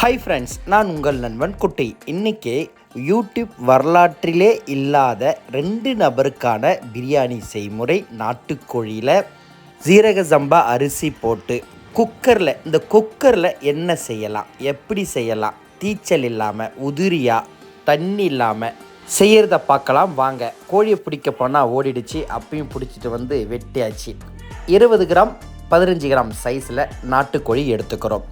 Hi friends நான் உங்கள் நண்பன் குட்டி. இன்னைக்கு யூடியூப் வரலாற்றிலே இல்லாத ரெண்டு நபருக்கான பிரியாணி செய்முறை நாட்டுக்கோழியில் ஜீரக சம்பா அரிசி போட்டு குக்கரில் இந்த குக்கரில் என்ன செய்யலாம்? எப்படி செய்யலாம்? தீச்சல் இல்லாமல் உதிரியாக தண்ணி இல்லாமல் செய்கிறத பார்க்கலாம். வாங்க கோழியை பிடிக்க போனால் ஓடிடுச்சு அப்பயும் பிடிச்சிட்டு வந்து வெட்டியாச்சு. இருபது கிராம் பதினஞ்சு கிராம் சைஸில் நாட்டுக்கோழி எடுத்துக்கிறோம்.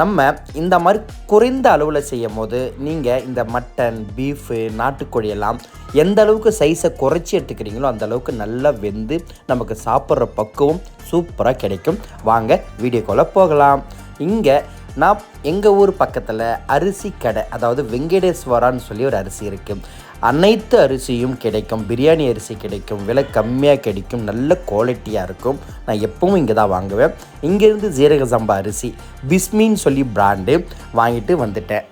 நம்ம இந்த மாதிரி குறைந்த அளவில் செய்யும் போது நீங்கள் இந்த மட்டன் பீஃபு நாட்டுக்கோழி எல்லாம் எந்த அளவுக்கு சைஸை குறைச்சி எடுத்துக்கிறீங்களோ அந்த அளவுக்கு நல்லா வெந்து நமக்கு சாப்பிட்ற பக்குவம் சூப்பராக கிடைக்கும். வாங்க வீடியோக்குள்ளே போகலாம். இங்கே நான் எங்கள் ஊர் பக்கத்தில் அரிசி கடை அதாவது வெங்கடேஸ்வரான்னு சொல்லி ஒரு அரிசி இருக்குது அனைத்து அரிசியும் கிடைக்கும் பிரியாணி அரிசி கிடைக்கும் விலை கம்மியாக கிடைக்கும் நல்ல குவாலிட்டியாக இருக்கும். நான் எப்பவும் இங்கே தான் வாங்குவேன். இங்கேருந்து ஜீரக சம்பா அரிசி பிஸ்மின்னு சொல்லி பிராண்டு வாங்கிட்டு வந்துட்டேன்.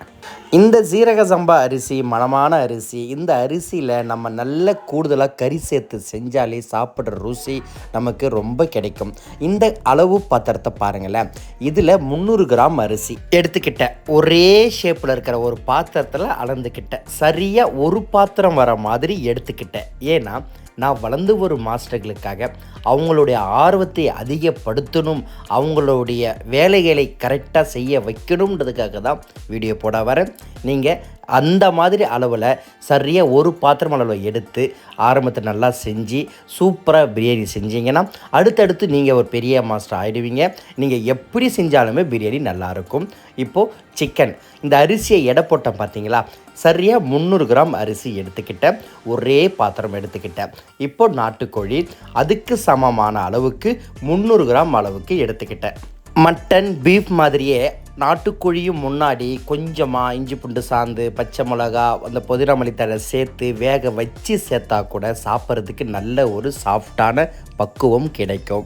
இந்த ஜீரக சம்பா அரிசி மணமான அரிசி இந்த அரிசியில் நம்ம நல்ல கூடுதலாக கறி சேர்த்து செஞ்சாலே சாப்பிட்ற ருசி நமக்கு ரொம்ப கிடைக்கும். இந்த அளவு பாத்திரத்தை பாருங்களேன். இதில் முந்நூறு கிராம் அரிசி. எடுத்துக்கிட்டேன் ஒரே ஷேப்பில் இருக்கிற ஒரு பாத்திரத்தில் அளந்துக்கிட்டேன் சரியாக ஒரு பாத்திரம் வர மாதிரி எடுத்துக்கிட்டேன் ஏன்னா நான் வளர்ந்து வரும் மாஸ்டர்களுக்காக அவங்களுடைய ஆர்வத்தை அதிகப்படுத்தணும் அவங்களுடைய வேலைகளை கரெக்டாக செய்ய வைக்கணுன்றதுக்காக தான் வீடியோ போட வரேன். நீங்கள் அந்த மாதிரி அளவில் சரியாக ஒரு பாத்திரம் அளவில் எடுத்து ஆரம்பத்தை நல்லா செஞ்சு சூப்பராக பிரியாணி செஞ்சீங்கன்னா அடுத்தடுத்து நீங்கள் ஒரு பெரிய மாஸ்டர் ஆகிடுவீங்க நீங்கள் எப்படி செஞ்சாலுமே பிரியாணி நல்லாயிருக்கும் இப்போது சிக்கன் இந்த அரிசியை எடை போட்டேன் பார்த்தீங்களா சரியாக முந்நூறு கிராம் அரிசி எடுத்துக்கிட்டேன். ஒரே பாத்திரம் எடுத்துக்கிட்டேன். இப்போ நாட்டுக்கோழி அதுக்கு சமமான அளவுக்கு முந்நூறு கிராம் அளவுக்கு எடுத்துக்கிட்டேன். மட்டன் பீஃப் மாதிரியே நாட்டுக்கோழியும் முன்னாடி கொஞ்சமாக இஞ்சி பூண்டு சாந்து பச்சை மிளகா அந்த புதினமல்லி தழை சேர்த்து வேக வச்சு சேர்த்தா கூட சாப்பிட்றதுக்கு நல்ல ஒரு சாஃப்டான பக்குவம் கிடைக்கும்.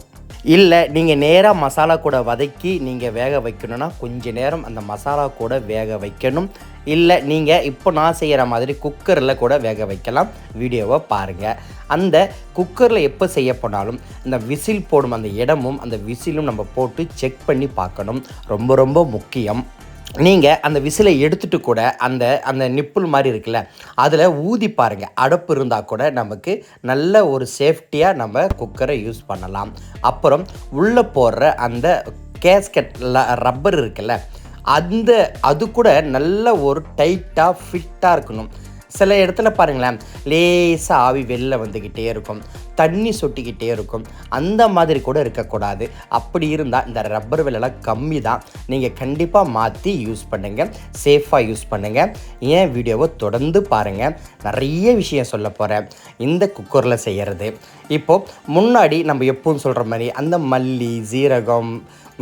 இல்லை நீங்கள் நேராக மசாலா கூட வதக்கி நீங்கள் வேக வைக்கணும்னா கொஞ்ச நேரம் அந்த மசாலா கூட வேக வைக்கணும். இல்லை நீங்கள் இப்போ நான் செய்கிற மாதிரி குக்கரில் கூட வேக வைக்கலாம். வீடியோவை பாருங்கள் அந்த குக்கரில் எப்போ செய்ய போனாலும் இந்த விசில் போடும் அந்த இடமும் அந்த விசிலும் நம்ம போட்டு செக் பண்ணி பார்க்கணும். ரொம்ப ரொம்ப முக்கியம். நீங்கள் அந்த விசிலை எடுத்துட்டு கூட அந்த அந்த நிப்புல் மாதிரி இருக்குல்ல அதில் ஊதி பாருங்கள் அடப்பு இருந்தால் கூட நமக்கு நல்ல ஒரு சேஃப்டியாக நம்ம குக்கரை யூஸ் பண்ணலாம். அப்புறம் உள்ளே போடுற அந்த கேஸ்கெட் ரப்பர் இருக்குல்ல அந்த அது கூட நல்ல ஒரு டைட்டாக ஃபிட்டாக இருக்கணும். சில இடத்துல பாருங்களேன் லேசாக ஆவி வெளில வந்துக்கிட்டே இருக்கும். தண்ணி சொட்டிக்கிட்டே இருக்கும். அந்த மாதிரி கூட இருக்கக்கூடாது. அப்படி இருந்தால் இந்த ரப்பர் விலைலாம் கம்மி தான் நீங்கள் கண்டிப்பாக மாற்றி யூஸ் பண்ணுங்கள் சேஃபாக யூஸ் பண்ணுங்கள் ஏன் வீடியோவை தொடர்ந்து பாருங்கள் நிறைய விஷயம் சொல்ல போகிறேன் இந்த குக்கரில் செய்கிறது இப்போது முன்னாடி நம்ம எப்பவும் சொல்கிற மாதிரி அந்த மல்லி ஜீரகம்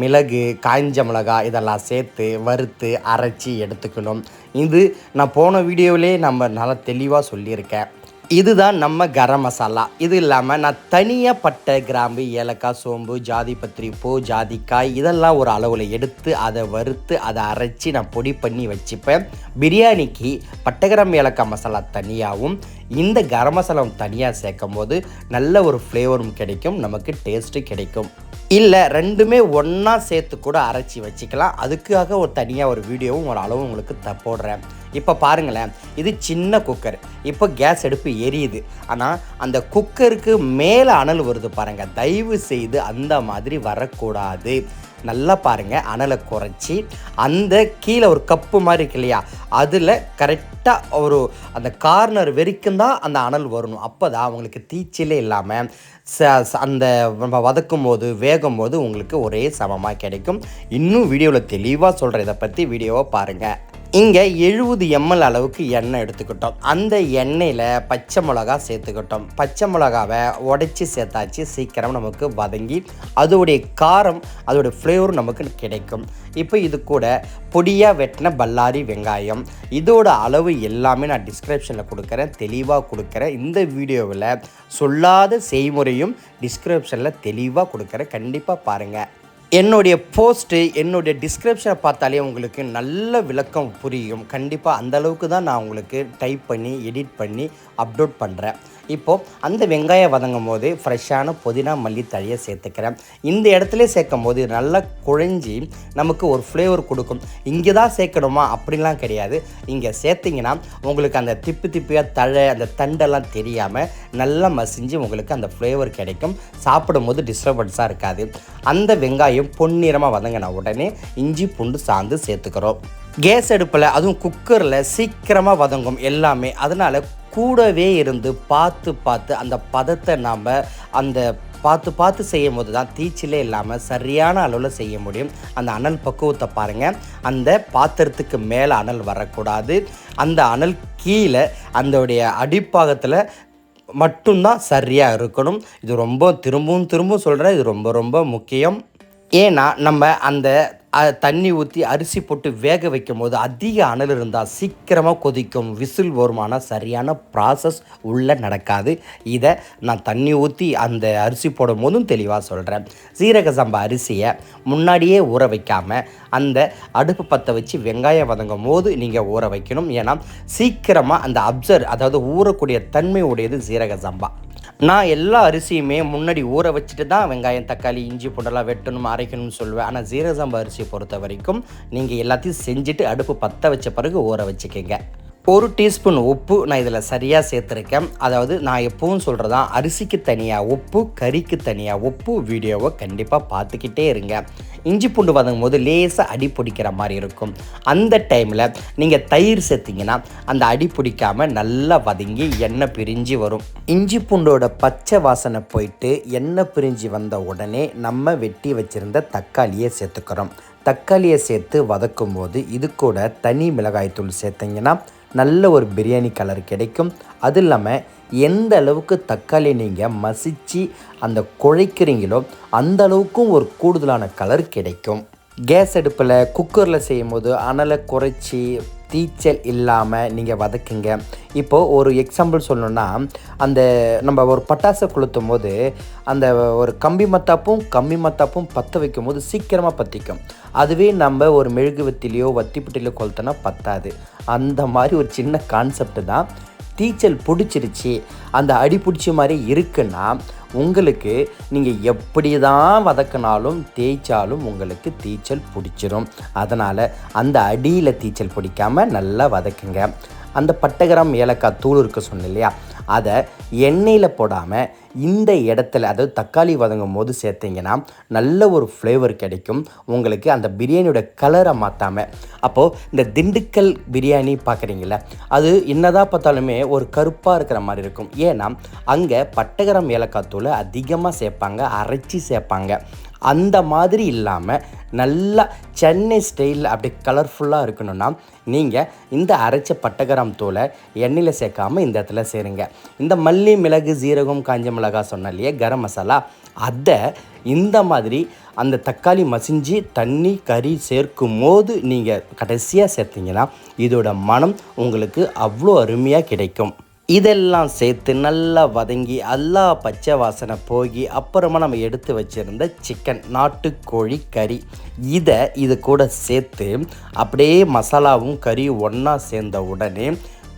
மிளகு காய்ஞ்ச மிளகாய் இதெல்லாம் சேர்த்து வறுத்து அரைச்சி எடுத்துக்கணும். இது நான் போன வீடியோவிலே நம்ம நல்லா தெளிவாக சொல்லியிருக்கேன். இதுதான் நம்ம கரம் மசாலா. இது இல்லாமல் நான் தனியாக பட்டை கிராம்பு ஏலக்காய் சோம்பு ஜாதி பத்திரி பூ ஜாதிக்காய் இதெல்லாம் ஒரு அளவில் எடுத்து அதை வறுத்து அதை அரைச்சி நான் பொடி பண்ணி வச்சுப்பேன். பிரியாணிக்கு பட்டை கிராம்பு ஏலக்காய் மசாலா தனியாகவும் இந்த கரம் மசாலாவும் தனியாக சேர்க்கும் போது நல்ல ஒரு ஃப்ளேவரும் கிடைக்கும் நமக்கு டேஸ்ட்டு கிடைக்கும். இல்லை ரெண்டுமே ஒன்றா சேர்த்து கூட அரைச்சி வச்சுக்கலாம். அதுக்காக ஒரு தனியாக ஒரு வீடியோவும் ஒரு அளவும் உங்களுக்கு த போடுறேன். இப்போ பாருங்களேன் இது சின்ன குக்கர் இப்போ கேஸ் அடுப்பு எரியுது. ஆனால் அந்த குக்கருக்கு மேலே அனல் வருது பாருங்கள் தயவு செய்து அந்த மாதிரி வரக்கூடாது. நல்லா பாருங்கள் அனலை குறைச்சி அந்த கீழே ஒரு கப்பு மாதிரி இருக்கு இல்லையா? அதில் கரெக்டாக ஒரு அந்த கார்னர் வரைக்கும் தான் அந்த அனல் வரணும். அப்போ தான் அவங்களுக்கு தீச்சிலே இல்லாமல் ச அந்த நம்ம வதக்கும் போது வேகும் போது உங்களுக்கு ஒரே சமமாக கிடைக்கும். இன்னும் வீடியோவில் தெளிவாக சொல்கிறேன் இதை பற்றி வீடியோவை பாருங்கள் இங்கே எழுபது எம்எல் அளவுக்கு எண்ணெய் எடுத்துக்கிட்டோம். அந்த எண்ணெயில் பச்சை மிளகா சேர்த்துக்கிட்டோம். பச்சை மிளகாவை உடைச்சி சேர்த்தாச்சு. சீக்கிரம் நமக்கு வதங்கி அதோடைய காரம் அதோடைய ஃப்ளேவர் நமக்கு கிடைக்கும். இப்போ இது கூட பொடியாக வெட்டின பல்லாரி வெங்காயம். இதோட அளவு எல்லாமே நான் டிஸ்கிரிப்ஷனில் கொடுக்குறேன். தெளிவாக கொடுக்குறேன். இந்த வீடியோவில் சொல்லாத செய்முறையும் டிஸ்கிரிப்ஷனில் தெளிவாக கொடுக்குறேன். கண்டிப்பாக பாருங்கள் என்னுடைய போஸ்ட்டு என்னுடைய டிஸ்கிரிப்ஷனை பார்த்தாலே உங்களுக்கு நல்ல விளக்கம் புரியும். கண்டிப்பாக அந்த அளவுக்கு தான் நான் உங்களுக்கு டைப் பண்ணி எடிட் பண்ணி அப்லோட் பண்ணுறேன் இப்போது அந்த வெங்காயம் வதங்கும் போது ஃப்ரெஷ்ஷான புதினா மல்லி தழையை சேர்த்துக்கிறேன். இந்த இடத்துல சேர்க்கும் போது நல்லா குழஞ்சி நமக்கு ஒரு ஃப்ளேவர் கொடுக்கும். இங்கே தான் சேர்க்கணுமா? அப்படிலாம் கிடையாது. இங்கே சேர்த்திங்கன்னா உங்களுக்கு அந்த திப்பு திப்பியாக தழை அந்த தண்டெல்லாம் தெரியாமல் நல்லா மசிஞ்சு உங்களுக்கு அந்த ஃப்ளேவர் கிடைக்கும். சாப்பிடும் போது டிஸ்டர்பன்ஸாக இருக்காது. அந்த வெங்காயம் பொன்னிறமாக வதங்கின உடனே இஞ்சி பூண்டு சாந்து சேர்த்துக்கிறோம். கேஸ் அடுப்பில் அதுவும் குக்கரில் சீக்கிரமாக வதங்கும் எல்லாமே. அதனால் கூடவே இருந்து பார்த்து பார்த்து அந்த பதத்தை நாம் அந்த பார்த்து பார்த்து செய்யும் போது தான் தீச்சிலே இல்லாமல் சரியான அளவில் செய்ய முடியும். அந்த அனல் பக்குவத்தை பாருங்கள் அந்த பாத்திரத்துக்கு மேலே அனல் வரக்கூடாது. அந்த அனல் கீழே அந்தோடைய அடிப்பாகத்தில் மட்டும்தான் சரியாக இருக்கணும். இது ரொம்ப திரும்பவும் திரும்பவும் சொல்கிறேன் இது ரொம்ப ரொம்ப முக்கியம். ஏன்னா நம்ம அந்த தண்ணி ஊற்றி அரிசி போட்டு வேக வைக்கும் போது அதிக அனல் இருந்தால் சீக்கிரமாக கொதிக்கும். விசில் வருமான சரியான ப்ராசஸ் உள்ளே நடக்காது. இதை நான் தண்ணி ஊற்றி அந்த அரிசி போடும் போதும் தெளிவாக சொல்கிறேன் சீரக சம்பா அரிசியை முன்னாடியே ஊற வைக்காமல் அந்த அடுப்பு பற்ற வச்சு வெங்காயம் வதங்கும் போது நீங்கள் ஊற வைக்கணும். ஏன்னா சீக்கிரமாக அந்த அப்சர் அதாவது ஊறக்கூடிய தன்மை உடையது சீரக சம்பா. நான் எல்லா அரிசியுமே முன்னாடி ஊற வச்சுட்டு தான் வெங்காயம் தக்காளி இஞ்சி பூண்டெல்லாம் வெட்டணும் அரைக்கணும்னு சொல்லுவேன். ஆனால் ஜீரக சம்பா அரிசியை பொறுத்த வரைக்கும் நீங்கள் எல்லாத்தையும் செஞ்சுட்டு அடுப்பு பற்ற வச்ச பிறகு ஊற வச்சுக்கோங்க. ஒரு டீஸ்பூன் உப்பு நான் இதில் சரியாக சேர்த்துருக்கேன். அதாவது நான் எப்பவும் சொல்கிறதா அரிசிக்கு தனியாக உப்பு கறிக்கு தனியாக உப்பு வீடியோவை கண்டிப்பாக பார்த்துக்கிட்டே இருங்க. இஞ்சி பூண்டு வதங்கும் போது லேசாக அடி பிடிக்கிற மாதிரி இருக்கும். அந்த டைமில் நீங்கள் தயிர் சேர்த்திங்கன்னா அந்த அடி பிடிக்காமல் நல்லா வதங்கி எண்ணெய் பிரிஞ்சு வரும். இஞ்சி பூண்டோட பச்சை வாசனை போயிட்டு எண்ணெய் பிரிஞ்சு வந்த உடனே நம்ம வெட்டி வச்சுருந்த தக்காளியை சேர்த்துக்கிறோம். தக்காளியை சேர்த்து வதக்கும் போது இது கூட தனி மிளகாய்த்தூள் சேர்த்திங்கன்னா நல்ல ஒரு பிரியாணி கலர் கிடைக்கும். அது இல்லாமல் எந்த அளவுக்கு தக்காளி நீங்கள் மசிச்சு அந்த குழைக்கிறீங்களோ அந்த அளவுக்கும் ஒரு கூடுதலான கலர் கிடைக்கும். கேஸ் அடுப்பில் குக்கரில் செய்யும்போது அனலை குறைச்சி தீச்சல் இல்லாமல் நீங்கள் வதக்குங்க. இப்போது ஒரு எக்ஸாம்பிள் சொல்லணுன்னா அந்த நம்ம ஒரு பட்டாசை கொளுத்தும் போது அந்த ஒரு கம்பி மத்தாப்பும் கம்பி மத்தாப்பும் பற்ற வைக்கும் போது சீக்கிரமாக பற்றிக்கும் அதுவே நம்ம ஒரு மெழுகு வத்திலையோ வத்திப்பட்டிலையோ கொளுத்தோன்னா பத்தாது. அந்த மாதிரி ஒரு சின்ன கான்செப்ட் தான். தீச்சல் பிடிச்சிருச்சு. அந்த அடி பிடிச்ச மாதிரி இருக்குன்னா உங்களுக்கு நீங்கள் எப்படி தான் வதக்கினாலும் தேய்ச்சாலும் உங்களுக்கு தீச்சல் பிடிச்சிரும். அதனால் அந்த அடியில் தீச்சல் பிடிக்காம நல்லா வதக்குங்க. அந்த பட்டகிராம் ஏலக்காய் தூள் இருக்க சொன்னேன் இல்லையா அதை எண்ணெயில் போடாமல் இந்த இடத்துல அதாவது தக்காளி வதங்கும் போது சேர்த்திங்கன்னா நல்ல ஒரு ஃப்ளேவர் கிடைக்கும். உங்களுக்கு அந்த பிரியாணியோட கலரை மாற்றாமல் அப்போது இந்த திண்டுக்கல் பிரியாணி பார்க்குறீங்கள அது என்னதான் பார்த்தாலுமே ஒரு கருப்பாக இருக்கிற மாதிரி இருக்கும். ஏன்னா அங்கே பட்டகரம் ஏலக்காய் தூளை அதிகமாக சேர்ப்பாங்க அரைச்சி சேர்ப்பாங்க. அந்த மாதிரி இல்லாமல் நல்லா சென்னை ஸ்டைலில் அப்படி கலர்ஃபுல்லாக இருக்கணும்னா நீங்கள் இந்த அரைச்ச பட்டகரம் தூளை எண்ணெயில் சேர்க்காமல் இந்த இடத்துல சேருங்க. இந்த மல்லி மிளகு ஜீரகம் காஞ்ச மிளகாய் சொன்ன இல்லையா கரம் மசாலா அதை இந்த மாதிரி அந்த தக்காளி மசிஞ்சு தண்ணி கறி சேர்க்கும் போது நீங்கள் கடைசியாக சேர்த்தீங்கன்னா இதோட மனம் உங்களுக்கு அவ்வளோ அருமையாக கிடைக்கும். இதெல்லாம் சேர்த்து நல்லா வதங்கி எல்லா பச்சை வாசனை போகி அப்புறமா நம்ம எடுத்து வச்சுருந்த சிக்கன் நாட்டுக்கோழி கறி. இதை இது கூட சேர்த்து அப்படியே மசாலாவும் கறியும் ஒன்றா சேர்ந்த உடனே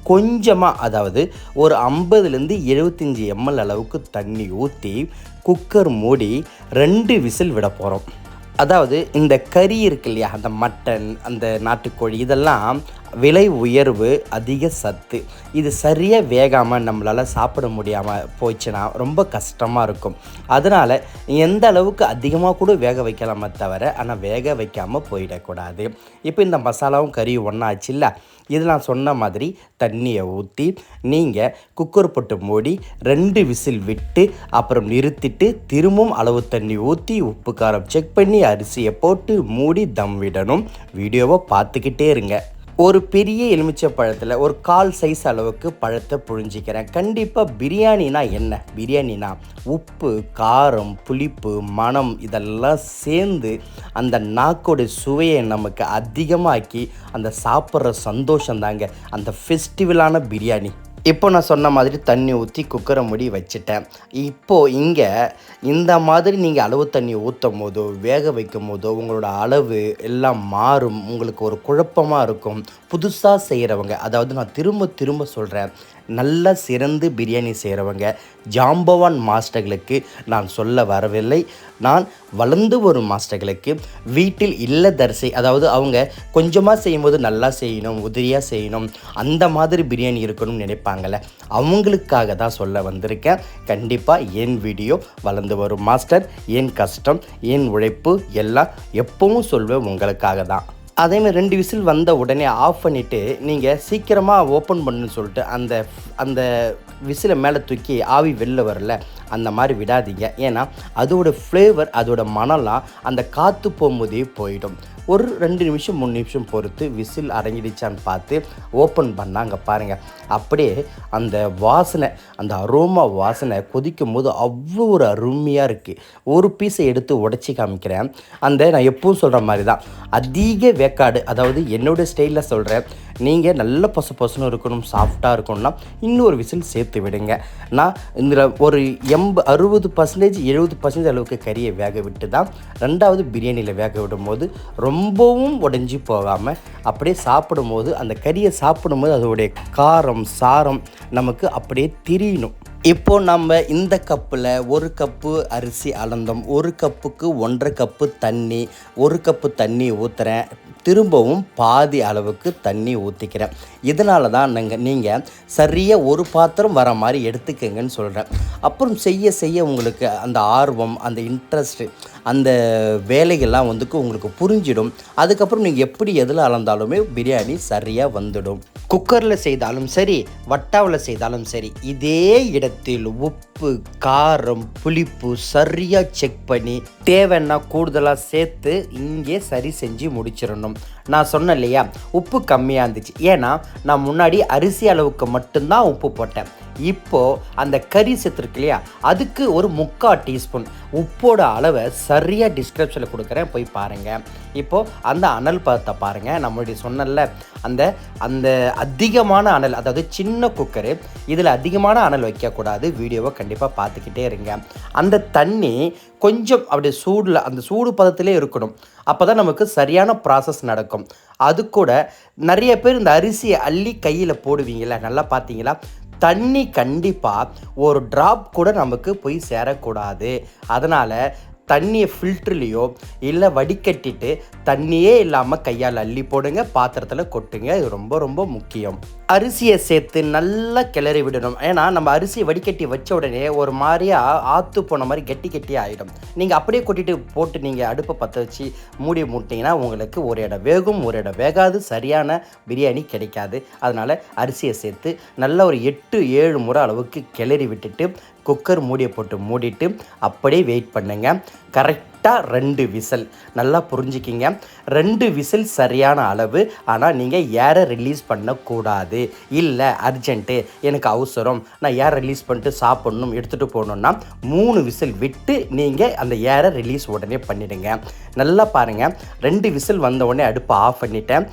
கொஞ்சமாக அதாவது ஒரு ஐம்பதுலேருந்து எழுபத்தஞ்சி எம்எல் அளவுக்கு தண்ணி ஊற்றி குக்கர் மூடி ரெண்டு விசில் விட போகிறோம் அதாவது இந்த கறி இருக்கு இல்லையா அந்த மட்டன் அந்த நாட்டுக்கோழி இதெல்லாம் விலை உயர்வு அதிக சத்து. இது சரியாக வேகாமல் நம்மளால் சாப்பிட முடியாமல் போச்சுன்னா ரொம்ப கஷ்டமாக இருக்கும். அதனால் எந்த அளவுக்கு அதிகமாக கூட வேக வைக்கலாமே தவிர ஆனால் வேக வைக்காமல் போயிடக்கூடாது. இப்போ இந்த மசாலாவும் கறியும் ஒன்றாச்சு இல்லை? இது நான் சொன்ன மாதிரி தண்ணியை ஊற்றி நீங்கள் குக்கர் போட்டு மூடி ரெண்டு விசில் விட்டு அப்புறம் நிறுத்திட்டு திரும்பவும் அளவு தண்ணி ஊற்றி உப்பு காரம் செக் பண்ணி அரிசியை போட்டு மூடி தம் விடணும். வீடியோவை பார்த்துக்கிட்டே இருங்க. ஒரு பெரிய எலுமிச்சை பழத்தில் ஒரு கால் சைஸ் அளவுக்கு பழத்தை புழிஞ்சிக்கிறேன். கண்டிப்பாக பிரியாணினா என்ன? பிரியாணினா உப்பு காரம் புளிப்பு மணம் இதெல்லாம் சேர்ந்து அந்த நாக்கோட சுவையை நமக்கு அதிகமாக்கி அந்த சாப்பிட்ற சந்தோஷம் தாங்க அந்த ஃபெஸ்டிவலான பிரியாணி. இப்போ நான் சொன்ன மாதிரி தண்ணி ஊற்றி குக்கரை மூடி வச்சுட்டேன். இப்போது இங்கே இந்த மாதிரி நீங்கள் அளவு தண்ணி ஊற்றும் போதோ வேக வைக்கும் போதோ உங்களோட அளவு எல்லாம் மாறும். உங்களுக்கு ஒரு குழப்பமாக இருக்கும். புதுசாக செய்கிறவங்க அதாவது நான் திரும்ப திரும்ப சொல்கிறேன் நல்லா சிறந்து பிரியாணி செய்கிறவங்க ஜாம்பவான் மாஸ்டர்களுக்கு நான் சொல்ல வரவில்லை. நான் வளர்ந்து வரும் மாஸ்டர்களுக்கு வீட்டில் இல்லத்தரசி அதாவது அவங்க கொஞ்சமாக செய்யும்போது நல்லா செய்யணும் உதிரியாக செய்யணும் அந்த மாதிரி பிரியாணி இருக்கணும்னு நினைப்பாங்கள்ல அவங்களுக்காக தான் சொல்ல வந்திருக்கேன். கண்டிப்பாக என் வீடியோ வளர்ந்து வரும் மாஸ்டர் என் கஷ்டம் என் உழைப்பு எல்லாம் எப்பவும் சொல்வேன் உங்களுக்காக தான். அதேமாதிரி ரெண்டு விசில் வந்த உடனே ஆஃப் பண்ணிவிட்டு நீங்கள் சீக்கிரமாக ஓப்பன் பண்ணுன்னு சொல்லிட்டு அந்த அந்த விசிலை மேலே தூக்கி ஆவி வெளில வரல. அந்த மாதிரி விடாதீங்க. ஏன்னா அதோட ஃப்ளேவர் அதோட மணலாம் அந்த காற்று போகும்போதே போயிடும். ஒரு ரெண்டு நிமிஷம் மூணு நிமிஷம் பொறுத்து விசில் அடங்கிடுச்சான்னு பார்த்து ஓப்பன் பண்ணாங்க பாருங்கள் அப்படியே அந்த வாசனை அந்த அரோமா வாசனை கொதிக்கும் போது அவ்வளோ ஒரு அருமையாக இருக்குது ஒரு பீஸை எடுத்து உடச்சி காமிக்கிறேன். அந்த நான் எப்பவும் சொல்கிற மாதிரி தான். அதிக வேக்காடு அதாவது என்னோடய ஸ்டைலில் சொல்கிறேன் நீங்கள் நல்ல பொச பொசன்னு இருக்கணும் சாஃப்டாக இருக்கணும்னா இன்னொரு விசில் சேர்த்து விடுங்க. நான் இதில் ஒரு எண்ப அறுபது பர்சன்டேஜ் எழுபது பர்சன்டேஜ் அளவுக்கு கறியை வேக விட்டு தான் ரெண்டாவது பிரியாணியில் வேக விடும்போது ரொம்பவும் உடஞ்சி போகாமல் அப்படியே சாப்பிடும்போது அந்த கறியை சாப்பிடும்போது அதோடைய காரம் சாரம் நமக்கு அப்படியே தெரியணும். இப்போ நம்ம இந்த கப்பில் ஒரு கப்பு அரிசி அளந்தோம் ஒரு கப்புக்கு ஒன்றரை கப்பு தண்ணி ஒரு கப்பு தண்ணி ஊற்றுறேன் திரும்பவும் பாதி அளவுக்கு தண்ணி ஊற்றிக்கிறேன் இதனால தான் நாங்கள் நீங்கள் சரியாக ஒரு பாத்திரம் வர மாதிரி எடுத்துக்கங்கன்னு சொல்கிறேன் அப்புறம் செய்ய செய்ய உங்களுக்கு அந்த ஆர்வம் அந்த இன்ட்ரெஸ்ட்டு அந்த வேலைகள்லாம் வந்துக்கு உங்களுக்கு புரிஞ்சிடும். அதுக்கப்புறம் நீங்கள் எப்படி எதில் அளந்தாலுமே பிரியாணி சரியாக வந்துடும். குக்கரில் செய்தாலும் சரி வட்டாவில் செய்தாலும் சரி இதே இடத்தில் உப்பு காரம் புளிப்பு சரியாக செக் பண்ணி தேவைன்னா கூடுதலாக சேர்த்து இங்கே சரி செஞ்சு முடிச்சிடணும். நான் சொன்னேன் இல்லையா உப்பு கம்மியாக இருந்துச்சு. ஏன்னா நான் முன்னாடி அரிசி அளவுக்கு மட்டும்தான் உப்பு போட்டேன். இப்போது அந்த கறி செத்துருக்கு இல்லையா? அதுக்கு ஒரு முக்கால் டீஸ்பூன் உப்போட அளவை சரியாக டிஸ்கிரிப்ஷனில் கொடுக்குறேன். போய் பாருங்கள் இப்போது அந்த அனல் பதத்தை பாருங்கள் நம்மளுடைய சொன்னல அந்த அந்த அதிகமான அனல் அதாவது சின்ன குக்கரு இதில் அதிகமான அனல் வைக்கக்கூடாது. வீடியோவை கண்டிப்பாக பார்த்துக்கிட்டே இருங்க. அந்த தண்ணி கொஞ்சம் அப்படியே சூடில் அந்த சூடு பதத்திலே இருக்கணும். அப்போ தான் நமக்கு சரியான ப்ராசஸ் நடக்கும். அது கூட நிறைய பேர் இந்த அரிசியை அள்ளி கையில் போடுவீங்களா நல்லா பார்த்தீங்களா? தண்ணி கண்டிப்பாக ஒரு ட்ராப் கூட நமக்கு போய் சேரக்கூடாது. அதனால் தண்ணியை ஃபில்ட்ருலேயோ இல்லை வடிகட்டிட்டு தண்ணியே இல்லாமல் கையால் அள்ளி போடுங்க பாத்திரத்தில் கொட்டுங்க. இது ரொம்ப ரொம்ப முக்கியம். அரிசியை சேர்த்து நல்லா கிளறி விடணும். ஏன்னா நம்ம அரிசியை வடிகட்டி வச்ச உடனே ஒரு மாதிரியாக ஆற்று போன மாதிரி கெட்டி கெட்டி ஆகிடும் நீங்கள் அப்படியே கொட்டிட்டு போட்டு நீங்கள் அடுப்பை பற்ற வச்சு மூடி மூட்டிங்கன்னா உங்களுக்கு ஒரு இடம் வேகும் ஒரு இடம் வேகாது. சரியான பிரியாணி கிடைக்காது. அதனால் அரிசியை சேர்த்து நல்ல ஒரு எட்டு ஏழு முறை அளவுக்கு கிளறி விட்டுட்டு குக்கர் மூடியை போட்டு மூடிட்டு அப்படியே வெயிட் பண்ணுங்க. கரெக்டாக ரெண்டு விசில். நல்லா புரிஞ்சுக்கிங்க. ரெண்டு விசில் சரியான அளவு ஆனால் நீங்கள் ஏரை ரிலீஸ் பண்ணக்கூடாது. இல்லை அர்ஜென்ட்டு எனக்கு அவசரம். நான் ஏரை ரிலீஸ் பண்ணிட்டு சாப்பிட்ணும் எடுத்துகிட்டு போகணுன்னா மூணு விசில் விட்டு நீங்கள் அந்த ஏரை ரிலீஸ் உடனே பண்ணிவிடுங்க நல்லா பாருங்கள் ரெண்டு விசில் வந்த உடனே அடுப்பை ஆஃப் பண்ணிட்டேன்.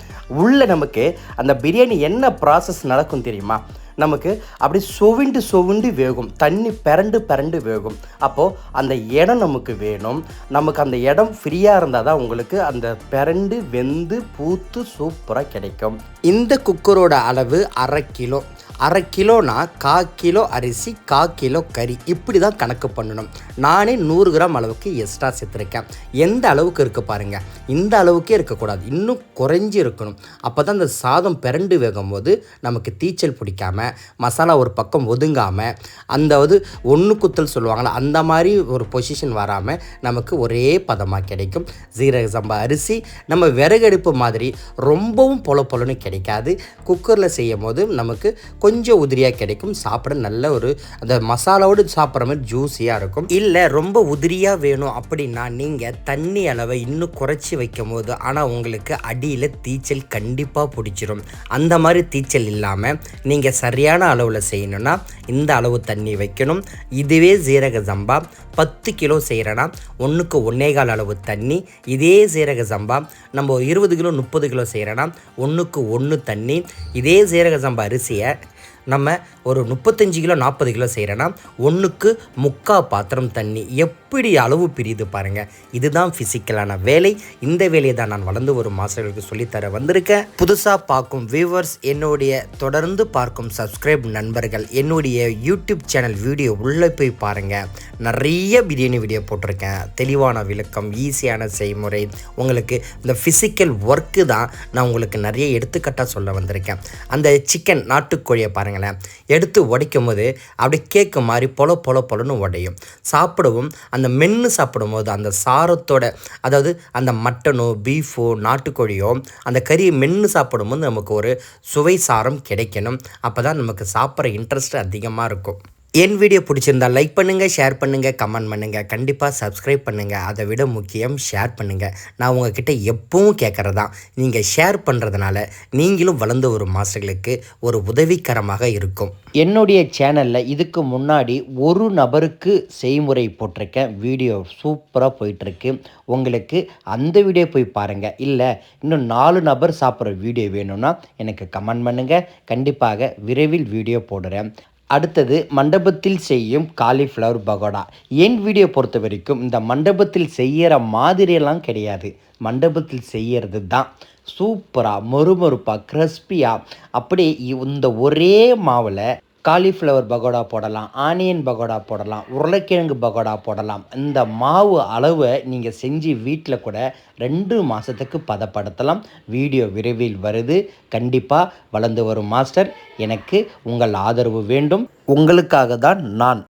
உள்ளே நமக்கு அந்த பிரியாணி என்ன ப்ராசஸ் நடக்கும் தெரியுமா? நமக்கு அப்படி சொவிண்டு சொவிண்டு வேகும். தண்ணி பிறண்டு பிறண்டு வேகும். அப்போது அந்த இடம் நமக்கு வேணும். நமக்கு அந்த இடம் ஃப்ரீயாக இருந்தால் தான் உங்களுக்கு அந்த பிறண்டு வெந்து பூத்து சூப்பராக கிடைக்கும். இந்த குக்கரோட அளவு அரை கிலோ. அரை கிலோனா கா கிலோ அரிசி கா கிலோ கறி. இப்படி தான் கணக்கு பண்ணணும். நானே நூறு கிராம் அளவுக்கு எக்ஸ்ட்ரா சேர்த்துருக்கேன். எந்த அளவுக்கு இருக்குது பாருங்கள் இந்த அளவுக்கே இருக்கக்கூடாது. இன்னும் குறைஞ்சி இருக்கணும். அப்போ தான் அந்த சாதம் பிறண்டு வேகும் போது நமக்கு தீச்சல் பிடிக்காமல் மசாலா ஒரு பக்கம் ஒதுங்காமல் அந்த வந்து ஒன்று குத்தல் சொல்லுவாங்களா அந்த மாதிரி ஒரு பொசிஷன் வராமல் நமக்கு ஒரே பதமாக கிடைக்கும். ஜீரக சம்பா அரிசி நம்ம விறகடுப்பு மாதிரி ரொம்பவும் பொல பொலன்னு கிடைக்காது. குக்கரில் செய்யும் போது நமக்கு கொஞ்சம் உதிரியாக கிடைக்கும். சாப்பிட நல்ல ஒரு அந்த மசாலாவோடு சாப்பிட்ற மாதிரி ஜூஸியாக இருக்கும். இல்லை ரொம்ப உதிரியாக வேணும் அப்படின்னா நீங்கள் தண்ணி அளவை இன்னும் குறைச்சி வைக்கும் போது ஆனால் உங்களுக்கு அடியில் தீச்சல் கண்டிப்பாக பிடிச்சிரும். அந்த மாதிரி தீச்சல் இல்லாமல் நீங்கள் சரியான அளவில் செய்யணும்னா இந்த அளவு தண்ணி வைக்கணும். இதுவே ஜீரக சம்பா. பத்து கிலோ செய்கிறேன்னா ஒன்றுக்கு ஒன்னேகால் அளவு தண்ணி. இதே சீரக சம்பா. நம்ம இருபது கிலோ முப்பது கிலோ செய்கிறேன்னா ஒன்றுக்கு ஒன்று தண்ணி. இதே சீரக சம்பா அரிசியை நம்ம ஒரு முப்பத்தஞ்சு கிலோ நாற்பது கிலோ செய்கிறேன்னா ஒன்றுக்கு முக்கா பாத்திரம் தண்ணி. எப் எப்படி அளவு பிரியுது பாருங்கள் இதுதான் ஃபிசிக்கலான வேலை. இந்த வேலையை தான் நான் வளர்ந்து வரும் மாஸ்டர்களுக்கு சொல்லித்தர வந்திருக்கேன். புதுசாக பார்க்கும் வியூவர்ஸ் என்னுடைய தொடர்ந்து பார்க்கும் சப்ஸ்கிரைப் நண்பர்கள் என்னுடைய யூடியூப் சேனல் வீடியோ உள்ளே போய் பாருங்கள் நிறைய பிரியாணி வீடியோ போட்டிருக்கேன். தெளிவான விளக்கம் ஈஸியான செய்முறை. உங்களுக்கு இந்த ஃபிசிக்கல் ஒர்க்கு தான் நான் உங்களுக்கு நிறைய எடுத்துக்காட்டாக சொல்ல வந்திருக்கேன். அந்த சிக்கன் நாட்டுக்கோழியை பாருங்களேன். எடுத்து உடைக்கும் போது அப்படி கேக்கு மாதிரி பொல பொல பொலன்னு உடையும். சாப்பிடவும் அந்த அந்த மென்று சாப்பிடும்போது அந்த சாரத்தோட அதாவது அந்த மட்டனோ பீஃபோ நாட்டுக்கோழியோ அந்த கறியை மென்று சாப்பிடும்போது நமக்கு ஒரு சுவை சாரம் கிடைக்கணும். அப்போ தான் நமக்கு சாப்பிட்ற இன்ட்ரெஸ்ட் அதிகமாக இருக்கும். என் வீடியோ பிடிச்சிருந்தா லைக் பண்ணுங்கள் ஷேர் பண்ணுங்கள் கமெண்ட் பண்ணுங்கள் கண்டிப்பாக சப்ஸ்கிரைப் பண்ணுங்கள் அதை விட முக்கியம் ஷேர் பண்ணுங்கள் நான் உங்ககிட்ட எப்பவும் கேட்குறதான் நீங்கள் ஷேர் பண்ணுறதுனால நீங்களும் வளர்ந்த ஒரு மாஸ்டர்களுக்கு ஒரு உதவிகரமாக இருக்கும். என்னுடைய சேனலில் இதுக்கு முன்னாடி ஒரு நபருக்கு செய்முறை போட்டிருக்கேன். வீடியோ சூப்பராக போயிட்டுருக்கு. உங்களுக்கு அந்த வீடியோ போய் பாருங்கள் இல்லை இன்னும் நாலு நபர் சாப்பிட்ற வீடியோ வேணும்னா எனக்கு கமெண்ட் பண்ணுங்கள் கண்டிப்பாக விரைவில் வீடியோ போடுறேன். அடுத்தது மண்டபத்தில் செய்யும் காலிஃப்ளவர் பகோடா. என் வீடியோ பொறுத்த வரைக்கும் இந்த மண்டபத்தில் செய்கிற மாதிரியெல்லாம் கிடையாது. மண்டபத்தில் செய்கிறது தான். சூப்பராக மொறுமொறுப்பாக கிறிஸ்பியாக அப்படி இந்த ஒரே மாவில் காலிஃப்ளவர் பகோடா போடலாம் ஆனியன் பகோடா போடலாம் உருளைக்கிழங்கு பகோடா போடலாம். இந்த மாவு அளவை நீங்கள் செஞ்சு வீட்டில் கூட ரெண்டு மாதத்துக்கு பதப்படுத்தலாம். வீடியோ விரைவில் வருது. கண்டிப்பாக வளர்ந்து வரும் மாஸ்டர் எனக்கு உங்கள் ஆதரவு வேண்டும். உங்களுக்காக தான் நான்